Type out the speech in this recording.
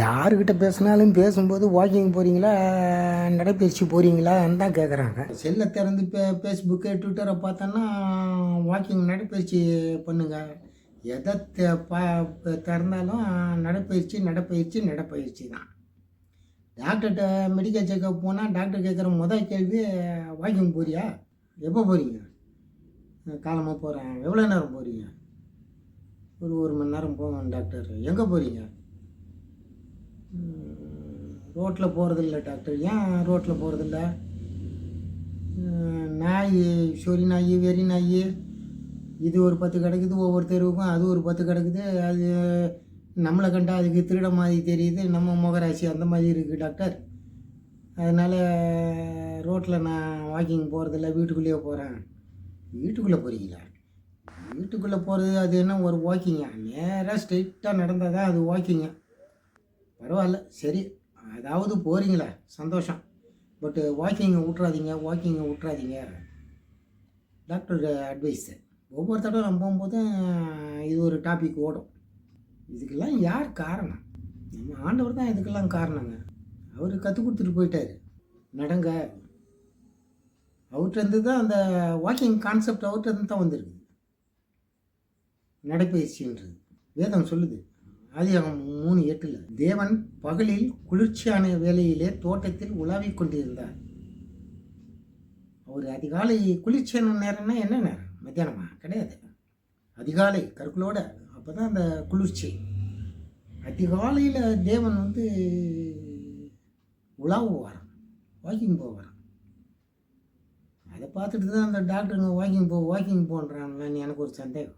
யாருக்கிட்ட பேசினாலும் பேசும்போது வாக்கிங் போகிறீங்களா நடைப்பயிற்சி போகிறீங்களான்னு தான் கேட்குறாங்க செல்லை திறந்து பே ஃபேஸ்புக்கு ட்விட்டரை பார்த்தோன்னா வாக்கிங் நடைப்பயிற்சி பண்ணுங்க. எதை பா திறந்தாலும் நடைப்பயிற்சி நடைப்பயிற்சி நடைப்பயிற்சி தான். டாக்டர்கிட்ட மெடிக்கல் செக்கப் போனால் டாக்டர் கேட்குற முதல் கேள்வி வாக்கிங் போறியா? எப்போ போகிறீங்க காலமாக போகிறேன் எவ்வளோ நேரம் போகிறீங்க ஒரு ஒரு மணி நேரம் போவேன் டாக்டர். எங்கே போகிறீங்க ரோட்டில் போகிறதில்ல டாக்டர். ஏன் ரோட்டில் போகிறதில்ல நாய் சொறி நாய் வெறி நாய். இது ஒரு பத்து கிடக்குது ஒவ்வொரு தெருவுக்கும் அது ஒரு பத்து கிடக்குது. அது நம்மளை கண்டா அதுக்கு திருட மாதிரி தெரியுது. நம்ம முகராசி அந்த மாதிரி இருக்குது டாக்டர். அதனால் ரோட்டில் நான் வாக்கிங் போகிறதில்ல வீட்டுக்குள்ளேயே போகிறேன் வீட்டுக்குள்ளே போகிறீங்களா வீட்டுக்குள்ளே போகிறது அது என்ன ஒரு வாக்கிங்கா நேராக ஸ்ட்ரெயிட்டாக நடந்தால் தான் அது வாக்கிங்க பரவாயில்ல சரி. அதாவது போகிறீங்களே சந்தோஷம். பட்டு வாக்கிங்கை விட்றாதீங்க வாக்கிங்கை விட்றாதீங்க டாக்டர் அட்வைஸு ஒவ்வொரு தடவை நம்ம போகும்போதும் இது ஒரு டாபிக் ஓடும். இதுக்கெல்லாம் யார் காரணம்? நம்ம ஆண்டவர் தான் இதுக்கெல்லாம் காரணங்க. அவர் கற்றுக் கொடுத்துட்டு போயிட்டாரு. நடங்க. அவர்கிட்டருந்து தான் அந்த வாக்கிங் கான்செப்ட் அவர்கிட்டருந்து தான் வந்திருக்கு. நடைப்பயிற்சின்றது. வேதம் சொல்லுது. ஆதியாகமம் மூணு எட்டில் தேவன் பகலில் குளிர்ச்சியான வேலையிலே தோட்டத்தில் உலாவிக் கொண்டிருந்தார். அவர் அதிகாலை குளிர்ச்சியான நேரம்னா என்ன நேரம்? மத்தியானமா? கிடையாது. அதிகாலை கற்களோட அப்போ தான் அந்த குளிர்ச்சி. அதிகாலையில் தேவன் வந்து உலாவுவாராம் வாக்கிங் போவாராம். அதை பார்த்துட்டு தான் அந்த டாக்டருங்க வாக்கிங் போ வாக்கிங் போன்றாங்களான்னு எனக்கு ஒரு சந்தேகம்.